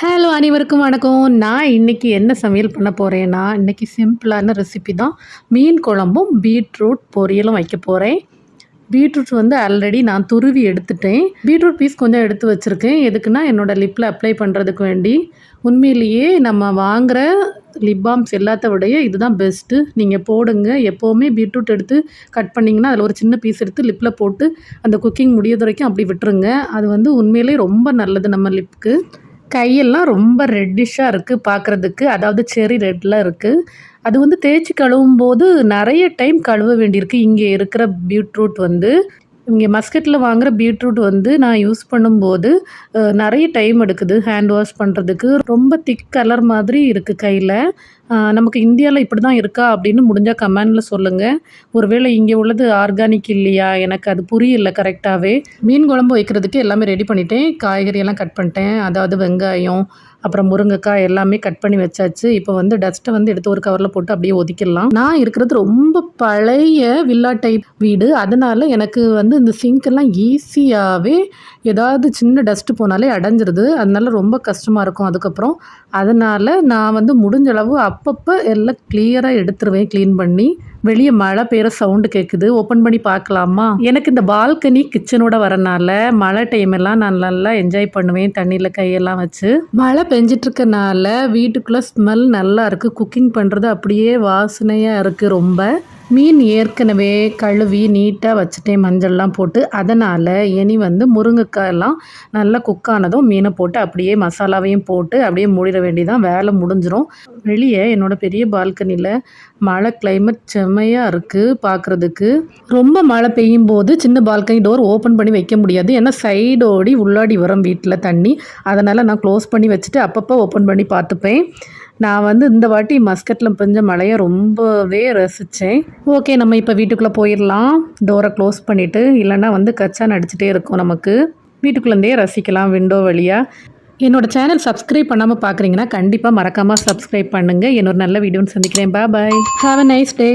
Hello அனைவருக்கும் வணக்கம். நான் இன்றைக்கி என்ன சமையல் பண்ண போகிறேன்னா இன்றைக்கி சிம்பிளான ரெசிபி தான். மீன் குழம்பும் பீட்ரூட் பொரியலும் வைக்க போகிறேன் பீட்ரூட் வந்து ஆல்ரெடி நான் துருவி எடுத்துட்டேன். பீட்ரூட் பீஸ் கொஞ்சம் எடுத்து வச்சுருக்கேன். எதுக்குன்னா என்னோடய லிப்பில் அப்ளை பண்ணுறதுக்கு வேண்டி. உண்மையிலேயே நம்ம வாங்குகிற லிப் பாம்ஸ் எல்லாத்த விடைய இதுதான் பெஸ்ட்டு நீங்கள் போடுங்க. எப்போவுமே பீட்ரூட் எடுத்து கட் பண்ணிங்கன்னா அதில் ஒரு சின்ன பீஸ் எடுத்து லிப்பில் போட்டு அந்த குக்கிங் முடியது வரைக்கும் அப்படி விட்டுருங்க. அது வந்து உண்மையிலே ரொம்ப நல்லது நம்ம லிப்புக்கு கையெல்லாம் ரொம்ப ரெட்டிஷாக இருக்குது பார்க்குறதுக்கு அதாவது செரி ரெட்டில் இருக்குது அது வந்து தேய்ச்சி கழுவும் போது நிறைய டைம் கழுவ வேண்டியிருக்கு. இங்கே இருக்கிற பீட்ரூட் வந்து இங்கே மஸ்கட்டில் வாங்குகிற பீட்ரூட் வந்து நான் யூஸ் பண்ணும்போது நிறைய டைம் எடுக்குது. ஹேண்ட் வாஷ் பண்ணுறதுக்கு ரொம்ப திக் கலர் மாதிரி இருக்குது கையில். நமக்கு இந்தியாவில் இப்படி தான் இருக்கா அப்படின்னு முடிஞ்சால் கமெண்டில் சொல்லுங்கள் ஒருவேளை இங்கே உள்ளது ஆர்கானிக் இல்லையா? எனக்கு அது புரியல கரெக்டாகவே மீன் குழம்பு வைக்கிறதுக்கு எல்லாமே ரெடி பண்ணிட்டேன். காய்கறியெல்லாம் கட் பண்ணிட்டேன். அதாவது வெங்காயம் அப்புறம் முருங்கைக்காய் எல்லாமே கட் பண்ணி வச்சாச்சு. இப்போ வந்து டஸ்ட்டை வந்து எடுத்து ஒரு கவரில் போட்டு அப்படியே ஒதுக்கிடலாம். நான் இருக்கிறது ரொம்ப பழைய வில்லா டைப் வீடு. அதனால் எனக்கு வந்து இந்த சிங்க்கெல்லாம் ஈஸியாகவே ஏதாவது சின்ன டஸ்ட்டு போனாலே அடைஞ்சிருது. அதனால ரொம்ப கஷ்டமாக இருக்கும். அதுக்கப்புறம் அதனால் நான் வந்து முடிஞ்ச அளவு அப்பப்போ எல்லாம் கிளியராக எடுத்துருவேன் க்ளீன் பண்ணி. வெளியே மழை பெய்கிற சவுண்டு கேட்குது ஓப்பன் பண்ணி பார்க்கலாமா? எனக்கு இந்த பால்கனி கிச்சனோட வரனால மழை டைம் எல்லாம் நான் நல்லா என்ஜாய் பண்ணுவேன் தண்ணியில் கையெல்லாம் வச்சு. மழை பெஞ்சிட்ருக்கனால வீட்டுக்குள்ளே ஸ்மெல் நல்லா இருக்குது குக்கிங் பண்ணுறது அப்படியே வாசனையாக இருக்குது ரொம்ப. மீன் ஏற்கனவே கழுவி நீட்டாக வச்சுட்டேன். மஞ்சள்லாம் போட்டு அதனால் இனி வந்து முருங்கைக்காயெல்லாம் நல்லா குக்கானதும் மீனை போட்டு அப்படியே மசாலாவையும் போட்டு அப்படியே மூடிட வேண்டியதான் வேலை முடிஞ்சிடும் வெளியே என்னோடய பெரிய பால்கனியில் மழை கிளைமேட் செம்மையாக இருக்குது பார்க்குறதுக்கு ரொம்ப மழை பெய்யும் போது சின்ன பால்கனி டோர் ஓப்பன் பண்ணி வைக்க முடியாது. ஏன்னா சைடோடி உள்ளாடி வரும் வீட்டில் தண்ணி. அதனால் நான் க்ளோஸ் பண்ணி வச்சுட்டு அப்பப்போ ஓப்பன் பண்ணி பார்த்துப்பேன். நான் வந்து இந்த வாட்டி மஸ்கட்டில் பெஞ்ச மழையை ரொம்பவே ரசித்தேன் ஓகே நம்ம இப்போ வீட்டுக்குள்ளே போயிடலாம் டோரை க்ளோஸ் பண்ணிவிட்டு இல்லைன்னா வந்து கச்சா நடிச்சிட்டே இருக்கும் நமக்கு. வீட்டுக்குள்ளேருந்தே ரசிக்கலாம் விண்டோ வழியாக என்னோடய சேனல் சப்ஸ்கிரைப் பண்ணாமல் பார்க்குறீங்கன்னா கண்டிப்பாக மறக்காமல் சப்ஸ்கிரைப் பண்ணுங்கள் என்னோட நல்ல வீடியோன்னு சந்திக்கிறேன். பா பாய். Have a nice day